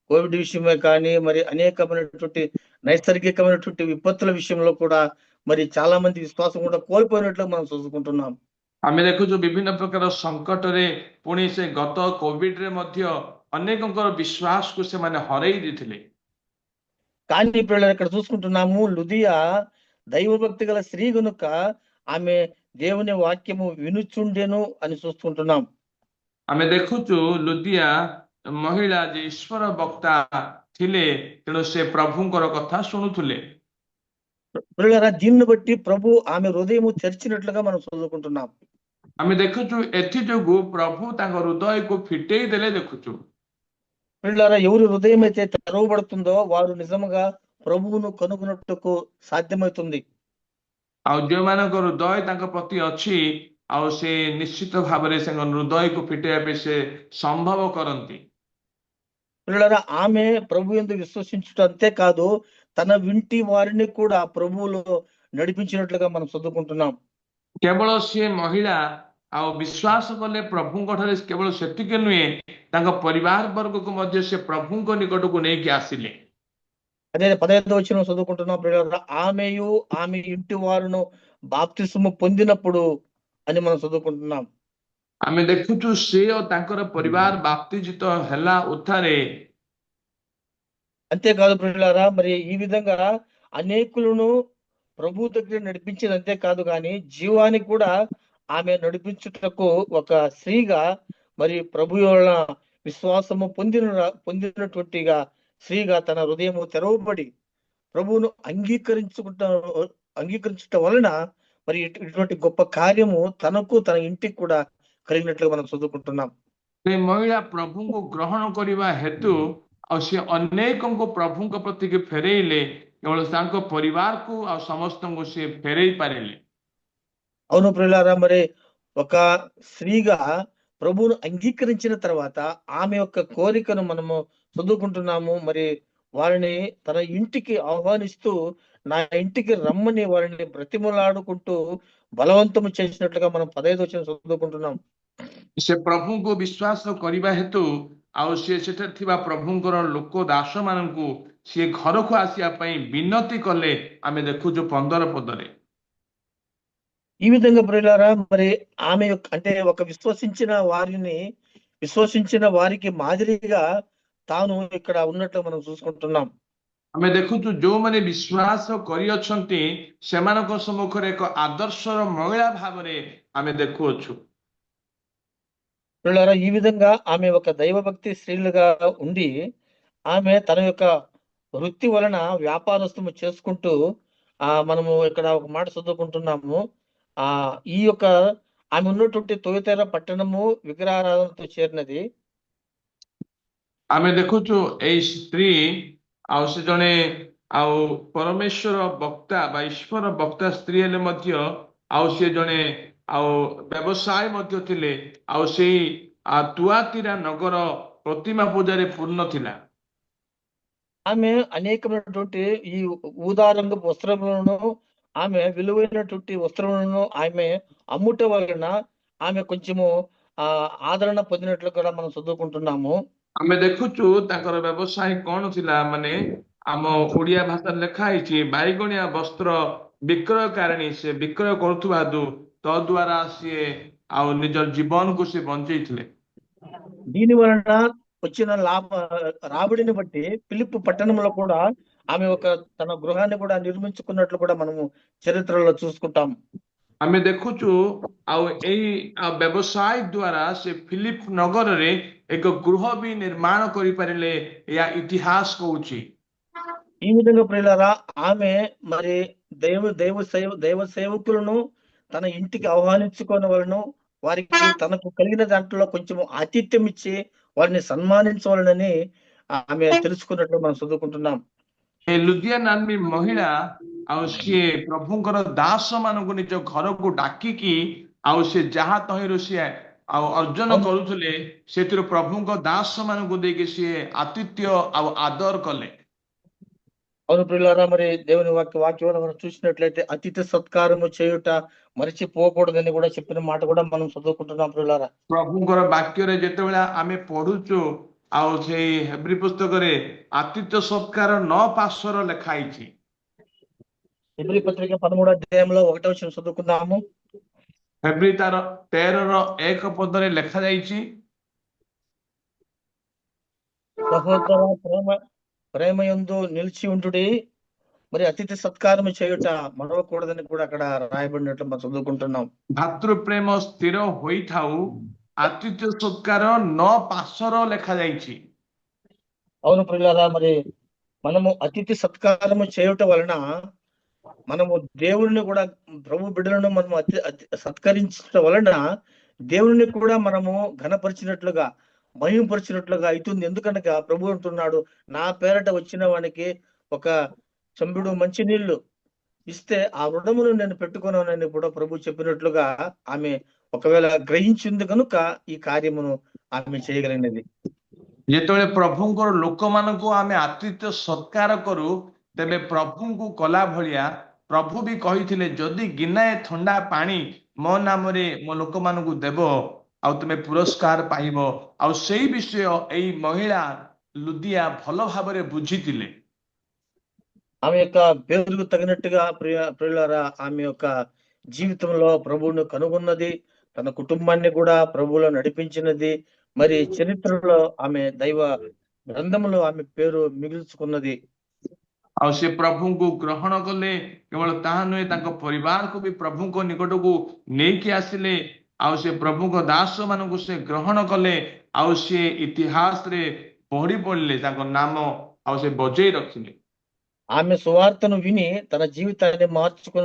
[SPEAKER 1] కోవిడ్ విషయమే కానీ మరి అనేకమైనటువంటి నైసర్గికమైనటువంటి విపత్తుల విషయంలో కూడా మరి చాలా మంది విశ్వాసం కూడా కోల్పోయినట్లు మనం చూసుకుంటున్నాం
[SPEAKER 2] ଆମେ ଦେଖୁଛୁ ବିଭିନ୍ନ ପ୍ରକାର ସଙ୍କଟରେ ପୁଣି ସେ ଗତ କୋଭିଡରେ ମଧ୍ୟ ଅନେକଙ୍କର ବିଶ୍ୱାସକୁ ସେମାନେ ହରେଇ ଦେଇଥିଲେ
[SPEAKER 1] కానీ పిల్లలు ఇక్కడ చూసుకుంటున్నాము లుదియా దైవభక్తి గల స్త్రీ గనుక ఆమె దేవుని వాక్యము వినుచుండెను అని చూసుకుంటున్నాం
[SPEAKER 2] ଆମେ ଦେଖୁଛୁ ଲୁଦିଆ ମହିଳା ଯେ ଈଶ୍ୱର ବକ୍ତା ଥିଲେ ତେଣୁ ସେ ପ୍ରଭୁଙ୍କର କଥା ଶୁଣୁଥିଲେ
[SPEAKER 1] పిల్లరా దీన్ని బట్టి ప్రభు ఆమె హృదయము తెరిచినట్లుగా మనం చదువుకుంటున్నాం
[SPEAKER 2] ଆମେ ଦେଖୁଛୁ ଏଥି ଯୋଗୁ ପ୍ରଭୁ ତାଙ୍କ ହୃଦୟକୁ ଫିଟେଇ ଦେଲେ ଦେଖୁଛୁ
[SPEAKER 1] పిల్లరా ఎవరి హృదయం అయితే తెరవబడుతుందో వారు నిజముగా ప్రభువును కనుగొన్నట్టుకు సాధ్యమవుతుంది
[SPEAKER 2] ଆଉ ଯେଉଁମାନଙ୍କ ହୃଦୟ ତାଙ୍କ ପ୍ରତି ଅଛି ଆଉ ସେ ନିଶ୍ଚିତ ଭାବରେ ସେ ହୃଦୟକୁ ଫିଟେଇବା ପାଇଁ ସେ ସମ୍ଭବ କରନ୍ତି
[SPEAKER 1] పిల్లరా ఆమె ప్రభు ఎందు విశ్వసించుట అంతేకాదు తన వింటి వారిని కూడా ప్రభువులో నడిపించినట్లుగా మనం చదువుకుంటున్నాం
[SPEAKER 2] କେବଳ ସିଏ ମହିଳା ଆଉ ବିଶ୍ୱାସ କଲେ ପ୍ରଭୁଙ୍କ ଠାରେ କେବଳ ସେତିକି ନୁହେଁ ତାଙ୍କ ପରିବାର ବର୍ଗକୁ ମଧ୍ୟ ସେ ପ୍ରଭୁଙ୍କ ନିକଟକୁ ନେଇକି ଆସିଲେ
[SPEAKER 1] అదే పదహైదు వచ్చిన చదువుకుంటున్నాం పిల్లరా ఆమెయు ఆమె ఇంటి వారును బాప్తిస్ము పొందినప్పుడు అని మనం చదువుకుంటున్నాం
[SPEAKER 2] ଆମେ ଦେଖୁଛୁ ସେ ଓ ତାଙ୍କର ପରିବାର ବାପ୍ତିଜିତ ହେଲା ଉତ୍ଥାରେ
[SPEAKER 1] అంతేకాదు పిల్లలారా మరి ఈ విధంగా అనేకులను ప్రభు దగ్గర నడిపించేది అంతేకాదు కానీ జీవానికి కూడా ఆమె నడిపించుటకు ఒక స్త్రీగా మరి ప్రభు వలన విశ్వాసము పొందిన పొందినటువంటిగా స్త్రీగా తన హృదయము తెరవబడి ప్రభువును అంగీకరించుకుంట అంగీకరించుట వలన మరి ఇటు- ఇటువంటి గొప్ప కార్యము తనకు తన ఇంటికి కూడా కలిగినట్లుగా మనం చదువుకుంటున్నాం
[SPEAKER 2] ସେ ମହିଳା ପ୍ରଭୁଙ୍କୁ ଗ୍ରହଣ କରିବା ହେତୁ ଆଉ ସେ ଅନେକଙ୍କୁ ପ୍ରଭୁଙ୍କ ପ୍ରତିକି ଫେରେଇଲେ କେବଳ ତାଙ୍କ ପରିବାରକୁ ଆଉ ସମସ୍ତଙ୍କୁ ସେ ଫେରେଇ ପାରିଲେ
[SPEAKER 1] అవును ప్రియులారా మరి ఒక స్త్రీగా ప్రభువును అంగీకరించిన తర్వాత ఆమె యొక్క కోరికను మనము చదువుకుంటున్నాము మరి వారిని తన ఇంటికి ఆహ్వానిస్తూ నా ఇంటికి రమ్మని వారిని బ్రతిమలాడుకుంటూ బలవంతము చేసినట్లుగా మనం పదహైదు వచ్చిన చదువుకుంటున్నాం
[SPEAKER 2] ସେ ପ୍ରଭୁଙ୍କୁ ବିଶ୍ୱାସ କରିବା ହେତୁ ଆଉ ସିଏ ସେଠାରେ ଥିବା ପ୍ରଭୁଙ୍କର ଲୋକ ଦାସ ମାନଙ୍କୁ ସିଏ ଘରକୁ ଆସିବା ପାଇଁ ବିନତି କଲେ ଆମେ ଦେଖୁଛୁ ପନ୍ଦର ପଦରେ
[SPEAKER 1] ఈ విధంగా ప్రియులారా మరి ఆమె యొక్క అంటే ఒక విశ్వసించిన వారిని విశ్వసించిన వారికి మాదిరిగా తాను ఇక్కడ ఉన్నట్లు మనం చూసుకుంటున్నాం
[SPEAKER 2] ଆମେ ଦେଖୁଛୁ ଯୋଉମାନେ ବିଶ୍ୱାସ କରିଅଛନ୍ତି ସେମାନଙ୍କ ସମ୍ମୁଖରେ ଏକ ଆଦର୍ଶର ମହିଳା ଭାବରେ ଆମେ ଦେଖୁଅଛୁ
[SPEAKER 1] ప్రియులారా ఈ విధంగా ఆమె ఒక దైవభక్తి స్త్రీలుగా ఉండి ఆమె తన యొక్క వృత్తి వలన వ్యాపారస్తము చేసుకుంటూ ఆ మనము ఇక్కడ ఒక మాట చదువుకుంటున్నాము ఆ ఈ యొక్క ఆమె ఉన్నటువంటి తొలితెర పట్టణము విగ్రహారాధనతో చేరినది
[SPEAKER 2] ଆମେ ଦେଖୁଛୁ ଏଇ ସ୍ତ୍ରୀ ଆଉ ସେ ଜଣେ ଆଉ ପରମେଶ୍ୱର ବକ୍ତା ବା ଈଶ୍ୱର ବକ୍ତା ସ୍ତ୍ରୀ ହେଲେ ମଧ୍ୟ ଆଉ ସେ ଜଣେ ଆଉ ବ୍ୟବସାୟ ମଧ୍ୟ ଥିଲେ ଆଉ ସେଇ ଆ, ତୁଆତିରା ନଗର ପ୍ରତିମା ପୂଜାରେ ପୂର୍ଣ୍ଣ ଥିଲା
[SPEAKER 1] ఆమె అనేకమైనటువంటి ఈ ఊదారంగపు వస్త్రములను ఆమె విలువైనటువంటి వస్త్రములను ఆమె అమ్ముట వలన ఆమె కొంచెము ఆ ఆదరణ పొందినట్లు కూడా మనం చదువుకుంటున్నాము
[SPEAKER 2] ଆମେ ଦେଖୁଛୁ ତାଙ୍କର ବ୍ୟବସାୟ କଣ ଥିଲା ମାନେ ଆମ ଓଡିଆ ଭାଷାରେ ଲେଖା ହେଇଛି ବାଇଗଣିଆ ବସ୍ତ୍ର ବିକ୍ରୟକାରିଣୀ ସେ ବିକ୍ରୟ କରୁଥିବା ହେତୁ ତଦ୍ୱାରା ସିଏ ଆଉ ନିଜର ଜୀବନକୁ ସେ ବଞ୍ଚେଇଥିଲେ
[SPEAKER 1] దీని వలన వచ్చిన లాభ రాబడిని బట్టి పిలుపు పట్టణంలో కూడా ఆమె ఒక తన గృహాన్ని కూడా నిర్మించుకున్నట్లు కూడా మనము చరిత్రలో చూసుకుంటాం
[SPEAKER 2] ଆମେ ଦେଖୁଛୁ ଆଉ ଏଇ ଆଉ ବ୍ୟବସାୟ ଦ୍ୱାରା ସେ ଫିଲିପ ନଗରରେ ଏକ ଗୃହ ବି ନିର୍ମାଣ କରିପାରିଲେ ଏହା ଇତିହାସ କହୁଛି
[SPEAKER 1] ఈ విధంగా ప్రియులారా ఆమె మరి దైవ దైవ సేవ దైవ సేవకులను తన ఇంటికి ఆహ్వానించుకోని వలను వారికి తనకు కలిగిన దాంట్లో కొంచెం ఆతిథ్యం ఇచ్చి వారిని సన్మానించవాలని ఆమె తెలుసుకున్నట్లు మనం చదువుకుంటున్నాం
[SPEAKER 2] ଏ ଲୁଦିଆ ନାମ୍ନୀ ମହିଳା ଆଉ ସିଏ ପ୍ରଭୁଙ୍କର ଦାସ ମାନଙ୍କୁ ନିଜ ଘରକୁ ଡାକିକି ଆଉ ସେ ଯାହା ତହିଁରୁ ସିଏ ଆଉ ଅର୍ଜନ କରୁଥିଲେ ସେଥିରୁ ପ୍ରଭୁଙ୍କ ଦାସ ମାନଙ୍କୁ ଦେଇକି ସିଏ ଆତିଥ୍ୟ ଆଉ ଆଦର କଲେ
[SPEAKER 1] అవును ప్రియులారా మరి దేవుని వాక్య వాక్యం మనం చూసినట్లయితే అతిథి సత్కారము చేయుట మరిచిపోకూడదని కూడా చెప్పిన మాట కూడా మనం చదువుకుంటున్నాం ప్రియులారా
[SPEAKER 2] ପ୍ରଭୁଙ୍କର ବାକ୍ୟରେ ଯେତେବେଳେ ଆମେ ପଢୁଛୁ ଆଉ ସେଇ ହେବ୍ରି ପୁସ୍ତକରେ ଆତିଥ୍ୟ ସତ୍କାର ନଅ ପାର୍ଶ୍ୱର ଲେଖା ହେଇଛି
[SPEAKER 1] ఎబ్రి పత్రిక పదమూడో అధ్యాయంలో ఒకటో వచ్చిన చదువుకుందాము
[SPEAKER 2] ହେବ୍ରି ତାର ତେରର ଏକ ପଦରେ ଲେଖା ଯାଇଛି
[SPEAKER 1] సహోదర ప్రేమ ప్రేమయందు నిలిచి ఉండుడి మరి అతిథి సత్కారము చేయుట మరవకూడదని కూడా అక్కడ రాయబడినట్లు మనం చదువుకుంటున్నాం
[SPEAKER 2] ଭାତୃପ୍ରେମ ସ୍ଥିର ହୋଇଥାଉ ଆତିଥ୍ୟ ସତ୍କାର ନଅ ପାର୍ଶ୍ୱର ଲେଖା ଯାଇଛି
[SPEAKER 1] అవును ప్రియులారా మరి మనము అతిథి సత్కారము చేయుట వలన మనము దేవుడిని కూడా ప్రభు బిడ్డలను మనము అతి అతి సత్కరించడం వలన దేవుడిని కూడా మనము ఘనపరిచినట్లుగా మహిమపరిచినట్లుగా అవుతుంది ఎందుకనగా ప్రభు అంటున్నాడు నా పేరట వచ్చిన వానికి ఒక చెంబుడు మంచి నీళ్లు ఇస్తే ఆ రుణమును నేను పెట్టుకున్నానని కూడా ప్రభు చెప్పినట్లుగా ఆమె ఒకవేళ గ్రహించింది కనుక ఈ కార్యమును ఆమె చేయగలిగినది
[SPEAKER 2] ଯେତେବେଳେ ପ୍ରଭୁଙ୍କର ଲୋକମାନଙ୍କୁ ଆମେ ଆତିଥ୍ୟ ସତ୍କାର କରୁ ତେବେ ପ୍ରଭୁଙ୍କୁ କଲା ଭଳିଆ ପ୍ରଭୁ ବି କହିଥିଲେ ଯଦି ଗିନାଏ ଥଣ୍ଡା ପାଣି ମୋ ନାମରେ ମୋ ଲୋକମାନଙ୍କୁ ଦେବ ଆଉ ତୁମେ ପୁରସ୍କାର ପାଇବ ଆଉ ସେଇ ବିଷୟ ଏଇ ମହିଳା ଲୁଦିଆ ଭଲ ଭାବରେ ବୁଝିଥିଲେ
[SPEAKER 1] ఆమె యొక్క పేరుకు తగినట్టుగా ప్రియ ప్రియులారా ఆమె యొక్క జీవితంలో ప్రభువును కనుగొన్నది తన కుటుంబాన్ని కూడా ప్రభువులో నడిపించినది మరి చరిత్రలో ఆమె దైవ గ్రంథములో ఆమె పేరు మిగుల్చుకున్నది
[SPEAKER 2] ଆଉ ସେ ପ୍ରଭୁଙ୍କୁ ଗ୍ରହଣ କଲେ କେବଳ ତାହା ନୁହେଁ ତାଙ୍କ ପରିବାରକୁ ବି ପ୍ରଭୁଙ୍କ ନିକଟକୁ ନେଇକି ଆସିଲେ ଆଉ ସେ ପ୍ରଭୁଙ୍କ ଦାସ ମାନଙ୍କୁ ସେ ଗ୍ରହଣ କଲେ ଆଉ ସେ ଇତିହାସରେ ବଢି ପଡିଲେ ତାଙ୍କ ନାମ ଆଉ ସେ ବଜେଇ ରଖିଲେ
[SPEAKER 1] ఆమె సువార్తను విని తన జీవితాన్ని మార్చుకు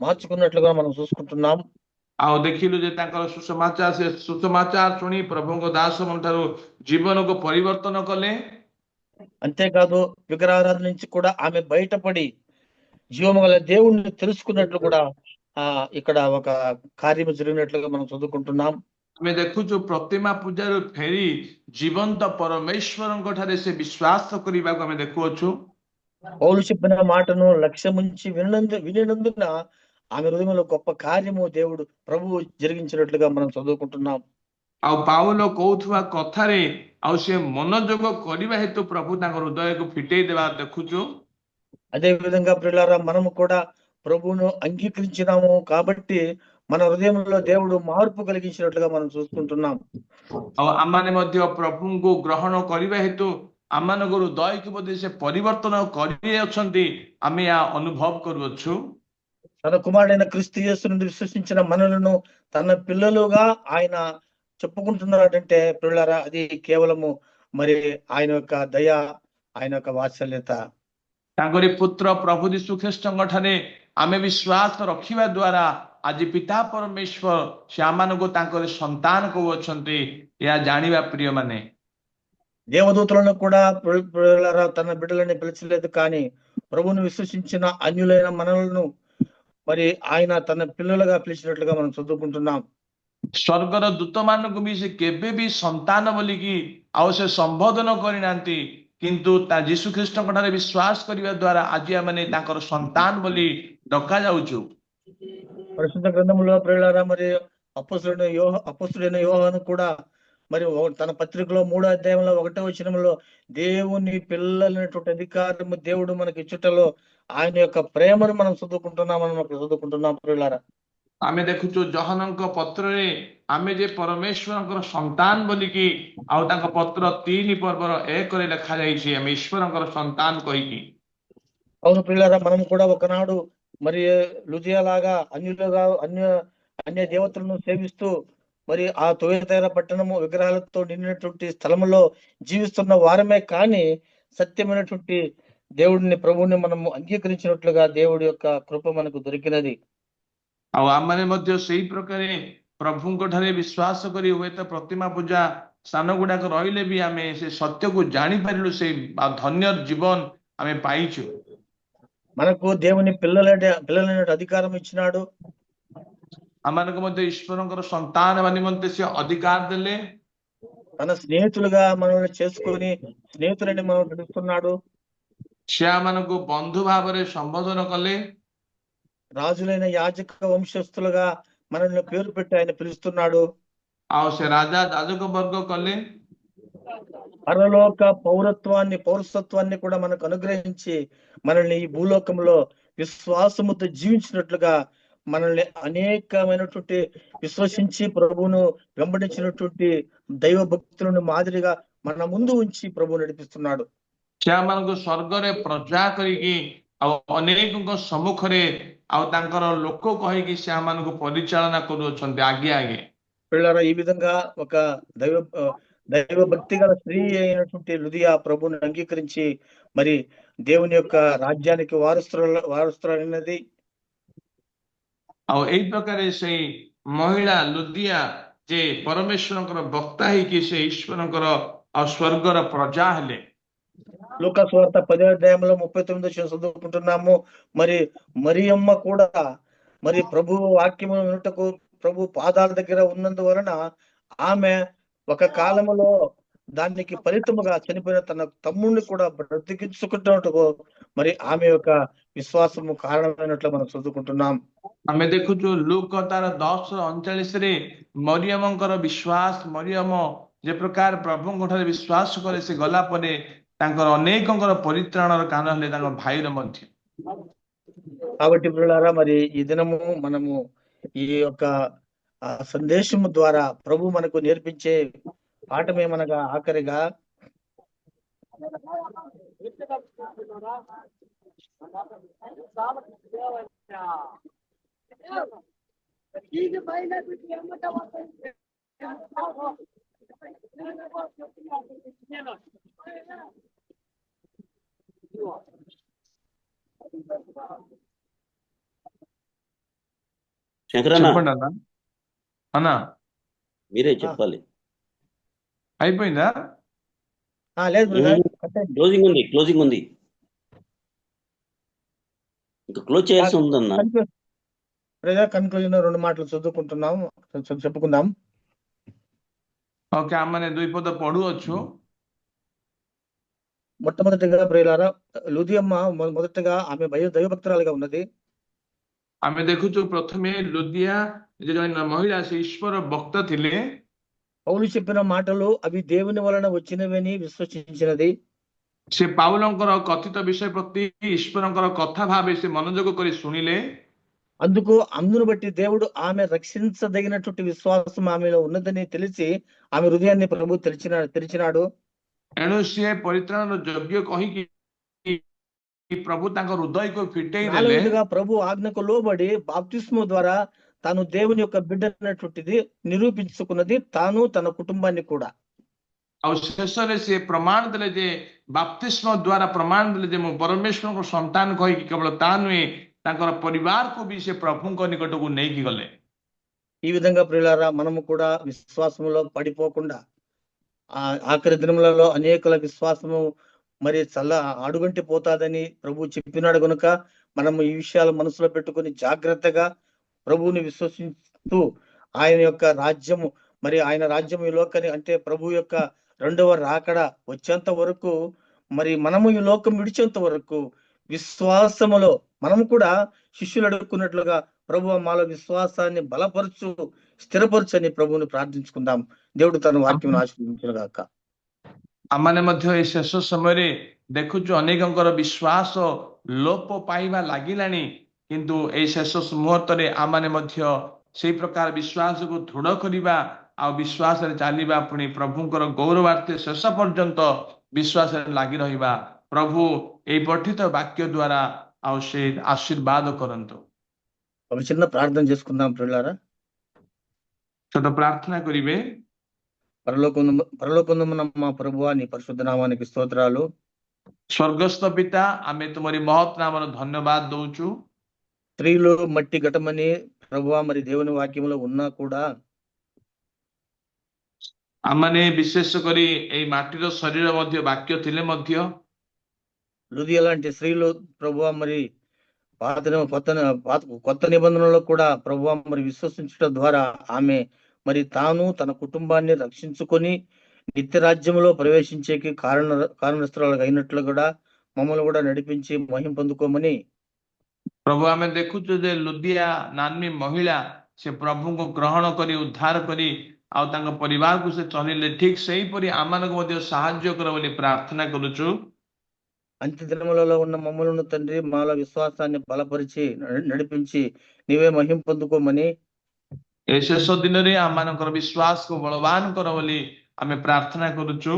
[SPEAKER 1] మార్చుకున్నట్లుగా మనం చూసుకుంటున్నాం
[SPEAKER 2] ଆଉ ଦେଖିଲୁ ଯେ ତାଙ୍କର ସୁସମାଚାର ସେ ସୁସମାଚାର ଶୁଣି ପ୍ରଭୁଙ୍କ ଦାସ ଠାରୁ ଜୀବନକୁ ପରିବର୍ତ୍ତନ କଲେ
[SPEAKER 1] అంతేకాదు విగ్రహారాధన నుంచి కూడా ఆమె బయటపడి జీవము గల దేవుణ్ణి తెలుసుకున్నట్లు కూడా ఆ ఇక్కడ ఒక కార్యము జరిగినట్లుగా మనం చదువుకుంటున్నాం
[SPEAKER 2] ଆମେ ଦେଖୁଛୁ ପ୍ରତିମା ପୂଜାରୁ ଫେରି ଜୀବନ୍ତ ପରମେଶ୍ୱରଙ୍କ ଠାରେ ସେ ବିଶ୍ୱାସ କରିବାକୁ ଆମେ ଦେଖୁଅଛୁ
[SPEAKER 1] పౌలు చెప్పిన మాటను లక్ష్యముంచి వినందు వినినందున ఆమె హృదయంలో గొప్ప కార్యము దేవుడు ప్రభువు జరిగించినట్లుగా మనం చదువుకుంటున్నాం
[SPEAKER 2] ଆଉ ପାଉଲ କହୁଥିବା କଥାରେ ଆଉ ସେ ମନୋଯୋଗ କରିବା ହେତୁ ପ୍ରଭୁ ତାଙ୍କ ହୃଦୟକୁ ଫିଟେଇ ଦେବା ଦେଖୁଛୁ
[SPEAKER 1] అదే విధంగా ప్రియులారా మనము కూడా ప్రభువును అంగీకరించినాము కాబట్టి మన హృదయంలో దేవుడు మార్పు కలిగించినట్లుగా మనం చూసుకుంటున్నాం
[SPEAKER 2] ଆଉ ଆମମାନେ ମଧ୍ୟ ପ୍ରଭୁଙ୍କୁ ଗ୍ରହଣ କରିବା ହେତୁ ଆମମାନଙ୍କ ହୃଦୟକୁ ବୋଧେ ସେ ପରିବର୍ତ୍ତନ କରିଅଛନ୍ତି ଆମେ ଏହା ଅନୁଭବ କରୁଅଛୁ
[SPEAKER 1] తన కుమారుడైన క్రీస్తు యేసును విశ్వసించిన మనలను తన పిల్లలుగా ఆయన చెప్పుకుంటున్నాడంటే పిల్లరా అది కేవలము మరి ఆయన యొక్క దయ ఆయన యొక్క వాత్సల్యత
[SPEAKER 2] ତାଙ୍କରି ପୁତ୍ର ପ୍ରଭୁ ଯୀଶୁ ଖ୍ରୀଷ୍ଟଙ୍କ ଠାରେ ଆମେ ବିଶ୍ୱାସ ରଖିବା ଦ୍ୱାରା ଆଜି ପିତା ପରମେଶ୍ୱର ସେ ଆମମାନଙ୍କୁ ତାଙ୍କର ସନ୍ତାନ କହୁଅଛନ୍ତି ଏହା ଜାଣିବା ପ୍ରିୟମାନେ
[SPEAKER 1] దేవదూతలను కూడా ప్రి- పిల్లలారా తన బిడ్డలని పిలిచలేదు కానీ ప్రభువును విశ్వసించిన అన్యులైన మనలను మరి ఆయన తన పిల్లలుగా పిలిచినట్లుగా మనం చదువుకుంటున్నాం
[SPEAKER 2] ସ୍ୱର୍ଗର ଦୂତମାନଙ୍କୁ ବି ସେ କେବେ ବି ସନ୍ତାନ ବୋଲିକି ଆଉ ସେ ସମ୍ବୋଧନ କରିନାହାନ୍ତି କିନ୍ତୁ ତା ଯୀଶୁ ଖ୍ରୀଷ୍ଟଙ୍କ ଠାରେ ବିଶ୍ୱାସ କରିବା ଦ୍ୱାରା ଆଜି ଆମେ ତାଙ୍କର ସନ୍ତାନ ବୋଲି ଡକାଯାଉଛୁ
[SPEAKER 1] పరిశుద్ధ గ్రంథంలో ప్రియులారా మరి అపస్తుడైన యోహ అపస్తుడైన యోహాను కూడా మరి ఓ- తన పత్రికలో మూడో అధ్యాయంలో ఒకటో వచనంలో దేవుని పిల్లలైనటువంటి అధికారము దేవుడు మనకి ఇచ్చుటలో ఆయన యొక్క ప్రేమను మనం చదువుకుంటున్నాం మనం అక్కడ చదువుకుంటున్నాం ప్రియులారా
[SPEAKER 2] ଆମେ ଦେଖୁଛୁ ଜହନଙ୍କ ପତ୍ରରେ ଆମେ ଯେ ପରମେଶ୍ୱରଙ୍କର ସନ୍ତାନ ବୋଲିକି ଆଉ ତାଙ୍କ ପତ୍ର ତିନି ପର୍ବର ଏକରେ ଲେଖାଯାଇଛି ଆମେ ଈଶ୍ୱରଙ୍କର ସନ୍ତାନ କହିକି
[SPEAKER 1] అవును ప్రియులారా మనం కూడా ఒకనాడు మరి లుజియా లాగా అన్యులుగా అన్య అన్య దేవతలను సేవిస్తూ మరి ఆ తొయతైర పట్టణము విగ్రహాలతో నిండినటువంటి స్థలములో జీవిస్తున్న వారమే కానీ సత్యమైనటువంటి దేవుడిని ప్రభువుని మనము అంగీకరించినట్లుగా దేవుడి యొక్క కృప మనకు దొరికినది
[SPEAKER 2] ଆଉ ଆମମାନେ ମଧ୍ୟ ସେଇ ପ୍ରକାରେ ପ୍ରଭୁଙ୍କ ଠାରେ ବିଶ୍ୱାସ କରି ହୁଏତ ପ୍ରତିମା ପୂଜା ସ୍ଥାନ ଗୁଡାକ ରହିଲେ ବି ଆମେ ସେ ସତ୍ୟକୁ ଜାଣିପାରିଲୁ ସେଇ ଆଉ ଧନ୍ୟ ଜୀବନ ଆମେ ପାଇଛୁ
[SPEAKER 1] మనకు దేవుని పిల్లల పిల్లలైన అధికారం ఇచ్చినాడు
[SPEAKER 2] ଆମମାନଙ୍କୁ ମଧ୍ୟ ଈଶ୍ୱରଙ୍କର ସନ୍ତାନ ହେବା ନିମନ୍ତେ ସେ ଅଧିକାର ଦେଲେ
[SPEAKER 1] తన స్నేహితులుగా మనల్ని చేసుకొని స్నేహితులని మనం పిలుస్తున్నాడు
[SPEAKER 2] ସେ ଆମମାନଙ୍କୁ ବନ୍ଧୁ ଭାବରେ ସମ୍ବୋଧନ కలే
[SPEAKER 1] రాజులైన యాజక వంశస్థులుగా మనల్ని పేరు పెట్టి ఆయన పిలుస్తున్నాడు
[SPEAKER 2] ଆଉ ସେ రాజా ଯାଜକ ବର୍ଗ କଲେ
[SPEAKER 1] పరలోక పౌరత్వాన్ని పౌరసత్వాన్ని కూడా మనకు అనుగ్రహించి మనల్ని ఈ భూలోకంలో విశ్వాసముతో జీవించినట్లుగా మనల్ని అనేకమైనటువంటి విశ్వసించి ప్రభువును వెంబడించినటువంటి దైవ భక్తులను మాదిరిగా మన ముందు ఉంచి ప్రభువు నడిపిస్తున్నాడు
[SPEAKER 2] ସେ ଆମମାନଙ୍କୁ ସ୍ୱର୍ଗରେ ପ୍ରଜା କରିକି ଆଉ ଅନେକଙ୍କ ସମ୍ମୁଖରେ ଆଉ ତାଙ୍କର ଲୋକ କହିକି ସେ ଆମମାନଙ୍କୁ ପରିଚାଳନା କରୁଅଛନ୍ତି ଆଗେ ଆଗେ
[SPEAKER 1] పిల్లరా ఈ విధంగా ఒక దైవ ఆ, దైవ భక్తి గల స్త్రీ అయినటువంటి లుదియా ప్రభువుని అంగీకరించి మరి దేవుని యొక్క రాజ్యానికి వారసుల వారసులైనది
[SPEAKER 2] ଆଉ ଏଇ ପ୍ରକାରେ ସେଇ ମହିଳା ଲୁଦିଆ ଯେ ପରମେଶ୍ୱରଙ୍କର ବକ୍ତା ହେଇକି ସେ ଈଶ୍ୱରଙ୍କର ଆଉ ସ୍ୱର୍ଗର ପ୍ରଜା ହେଲେ
[SPEAKER 1] లూకాసు వార్త పదో అధ్యాయంలో ముప్పై తొమ్మిది వచ్చిన చదువుకుంటున్నాము మరి మరియమ్మ కూడా మరి ప్రభు వాక్యము వినుటకు ప్రభు పాదాల దగ్గర ఉన్నందువలన ఆమె ఒక కాలములో దానికి ఫలితముగా చనిపోయిన తన తమ్ముడిని కూడా బ్రతికించుకుంటున్నట్టుకు మరి ఆమె యొక్క విశ్వాసము కారణమైనట్లు మనం చదువుకుంటున్నాం
[SPEAKER 2] ଆମେ ଦେଖୁଛୁ ଲୁକ ତାର ଦଶ ଅଣଚାଳିଶରେ ମରିୟମଙ୍କର ବିଶ୍ୱାସ ମରିୟମ ଯେ ପ୍ରକାର ପ୍ରଭୁଙ୍କ ଠାରେ ବିଶ୍ୱାସ କରେ ସେ ଗଲା ପରେ ତାଙ୍କର ଅନେକଙ୍କର ପରିତ୍ରାଣର କାରଣ ହେଲେ ତାଙ୍କ ଭାଇର ମଧ୍ୟ
[SPEAKER 1] కాబట్టి పిల్లలారా మరి ఈ దినము మనము ఈ యొక్క ఆ, సందేశము ద్వారా ప్రభు మనకు నేర్పించే పాఠమేమనగా ఆఖరిగా
[SPEAKER 3] శంకరన్న.
[SPEAKER 2] చెప్పండి అన్న. అన్న.
[SPEAKER 3] మీరే చెప్పాలి.
[SPEAKER 2] అయిపోయిందా?
[SPEAKER 1] ఆ, లేదు.
[SPEAKER 3] క్లోజింగ్ ఉంది క్లోజింగ్ ఉంది. ఇంకా క్లోజ్ చేయాల్సి ఉందన్న.
[SPEAKER 1] కన్క్లూజన్ రెండు మాటలు చదువుకుంటున్నాం చెప్పుకుందాం.
[SPEAKER 2] ఓకే అమ్మనే ଦୁଇ ପଦ ପଢୁଅଛୁ
[SPEAKER 1] మొట్టమొదటిగా ప్రియులారా లూదియమ్మ మొ- మొదటగా ఆమె భయ దైవభక్తురాలుగా ఉన్నది
[SPEAKER 2] ଆମେ ଦେଖୁଛୁ ପ୍ରଥମେ ଲୁଦିଆ ଯେ ଜଣେ ମହିଳା ସେ ଈଶ୍ୱର ଭକ୍ତ ଥିଲେ
[SPEAKER 1] పౌలు చెప్పిన మాటలు అవి దేవుని వలన వచ్చినవని విశ్వసించినది
[SPEAKER 2] ସେ ପାଉଲଙ୍କର କଥିତ ବିଷୟ ପ୍ରତି ଈଶ୍ୱରଙ୍କର କଥା ଭାବେ ସେ ମନୋଯୋଗ କରି ଶୁଣିଲେ
[SPEAKER 1] అందుకు అందును బట్టి దేవుడు ఆమె రక్షించదగినటువంటి విశ్వాసం ఆమెలో ఉన్నదని తెలిసి ఆమె హృదయాన్ని ప్రభు తెరిచిన తెరిచినాడు
[SPEAKER 2] ଏଣୁ ସିଏ ପରିତ୍ରାଣର ଯୋଗ୍ୟ କହିକି ପ୍ରଭୁ ତାଙ୍କ ହୃଦୟକୁ ଫିଟେଇ ଦେଲେ
[SPEAKER 1] నాలుగవదిగా ప్రభు ఆజ్ఞకు లోబడి బాప్తిస్మ ద్వారా తాను దేవుని యొక్క బిడ్డ అన్నటువంటిది నిరూపించుకున్నది తాను తన కుటుంబాన్ని కూడా
[SPEAKER 2] ଆଉ ଶେଷରେ ସିଏ ପ୍ରମାଣ ଦେଲେ ଯେ ବାପ୍ତିସ୍ମ ଦ୍ଵାରା ପ୍ରମାଣ ଦେଲେ ଯେ ମୁଁ ପରମେଶ୍ୱରଙ୍କ ସନ୍ତାନ କହିକି କେବଳ ତା ନୁହେଁ ତାଙ୍କର ପରିବାରକୁ ବି ସେ ପ୍ରଭୁଙ୍କ ନିକଟକୁ ନେଇକି ଗଲେ
[SPEAKER 1] ఈ విధంగా ప్రియులారా మనము కూడా విశ్వాసములో పడిపోకుండా ఆ ఆఖరి దినములలో అనేకుల విశ్వాసము మరి చల్ల అడుగంటి పోతాదని ప్రభు చెప్పినాడు గనుక మనము ఈ విషయాలు మనసులో పెట్టుకొని జాగ్రత్తగా ప్రభువుని విశ్వసిస్తూ ఆయన యొక్క రాజ్యము మరి ఆయన రాజ్యం ఈ లోకాన్ని అంటే ప్రభు యొక్క రెండవ రాకడ వచ్చేంత వరకు మరి మనము ఈ లోకం విడిచేంత వరకు విశ్వాసములో మనము కూడా శిష్యులు అడుక్కున్నట్లుగా ప్రభు మాలో విశ్వాసాన్ని బలపరచు స్థిరపరచని ప్రభువుని ప్రార్థించుకుందాం దేవుడు తన వాక్యం ఆశీర్వదించిన గాక
[SPEAKER 2] ଆମମାନେ ମଧ୍ୟ ଏଇ ଶେଷ ସମୟରେ ଦେଖୁଛୁ ଅନେକଙ୍କର ବିଶ୍ୱାସ ଲୋପ ପାଇବା ଲାଗିଲାଣି କିନ୍ତୁ ଏଇ ଶେଷ ମୁହୂର୍ତ୍ତରେ ଆମମାନେ ମଧ୍ୟ ସେଇ ପ୍ରକାର ବିଶ୍ୱାସକୁ ଦୃଢ କରିବା ଆଉ ବିଶ୍ୱାସରେ ଚାଲିବା ପୁଣି ପ୍ରଭୁଙ୍କର ଗୌରବାର୍ଥେ ଶେଷ ପର୍ଯ୍ୟନ୍ତ ବିଶ୍ୱାସରେ ଲାଗି ରହିବା ପ୍ରଭୁ ଏଇ ପଠିତ ବାକ୍ୟ ଦ୍ଵାରା ଆଉ ସେ ଆଶୀର୍ବାଦ କରନ୍ତୁ
[SPEAKER 1] ఒక చిన్న ప్రార్థన చేసుకుందాం ప్రియులారా
[SPEAKER 2] ଛୋଟ ପ୍ରାର୍ଥନା କରିବେ
[SPEAKER 1] పరలోకం పరలోకమున్న మా ప్రభువా నీ పరిశుద్ధ నామానికి స్తోత్రాలు
[SPEAKER 2] ସ୍ୱର୍ଗସ୍ଥ ପିତା ଆମେ ତୁମରି ମହତ୍ ନାମର ଧନ୍ୟବାଦ ଦଉଛୁ
[SPEAKER 1] స్త్రీలు మట్టి ఘటమని ప్రభువా మరి దేవుని వాక్యంలో ఉన్నా కూడా
[SPEAKER 2] ଆମମାନେ ବିଶେଷ କରି ଏଇ ମାଟିର ଶରୀର ମଧ୍ୟ ବାକ୍ୟ ଥିଲେ ମଧ୍ୟ
[SPEAKER 1] లుదియ లాంటి స్త్రీలు ప్రభువా మరి పాత ని- కొత్త ని- పాత కొత్త నిబంధనలో కూడా ప్రభువా మరి విశ్వసించడం ద్వారా ఆమె మరి తాను తన కుటుంబాన్ని రక్షించుకొని నిత్య రాజ్యంలో ప్రవేశించేకి కారణ కారణస్థలాలు అయినట్లు కూడా మమ్మల్ని కూడా నడిపించి మహిం పొందుకోమని
[SPEAKER 2] ପ୍ରଭୁ ଆମେ ଦେଖୁଛୁ ଯେ ଲୁଦିଆ ନାନ୍ମୀ ମହିଳା ସେ ପ୍ରଭୁଙ୍କୁ ଗ୍ରହଣ କରି ଉଦ୍ଧାର କରି ଆଉ ତାଙ୍କ ପରିବାରକୁ ସେ ଚଳିଲେ ଠିକ ସେହିପରି ଆମମାନଙ୍କୁ ମଧ୍ୟ ସାହାଯ୍ୟ କର ବୋଲି ପ୍ରାର୍ଥନା କରୁଛୁ
[SPEAKER 1] అంత్య దినములలో ఉన్న మమ్మలను తండ్రి మాలో విశ్వాసాన్ని బలపరిచి నడి- నడిపించి నీవే మహిం పొందుకోమని
[SPEAKER 2] ଏ ଶେଷ ଦିନରେ ଆମମାନଙ୍କର ବିଶ୍ୱାସକୁ ବଳବାନ କର ବୋଲି ଆମେ ପ୍ରାର୍ଥନା କରୁଛୁ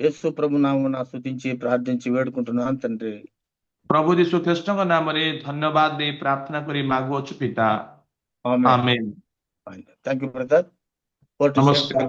[SPEAKER 1] యేసు ప్రభు నామమున స్తుతించి ప్రార్థించి వేడుకుంటున్నాను తండ్రి
[SPEAKER 2] ପ୍ରଭୁ ଯୀଶୁ ଖ୍ରୀଷ୍ଟଙ୍କ ନାମରେ ଧନ୍ୟବାଦ ଦେଇ ପ୍ରାର୍ଥନା କରି ମାଗୁଅଛୁ ପିତା
[SPEAKER 1] ఆమె
[SPEAKER 2] ଆମେନ୍
[SPEAKER 1] థ్యాంక్ యూ బ్రదర్
[SPEAKER 2] ନମସ୍କାର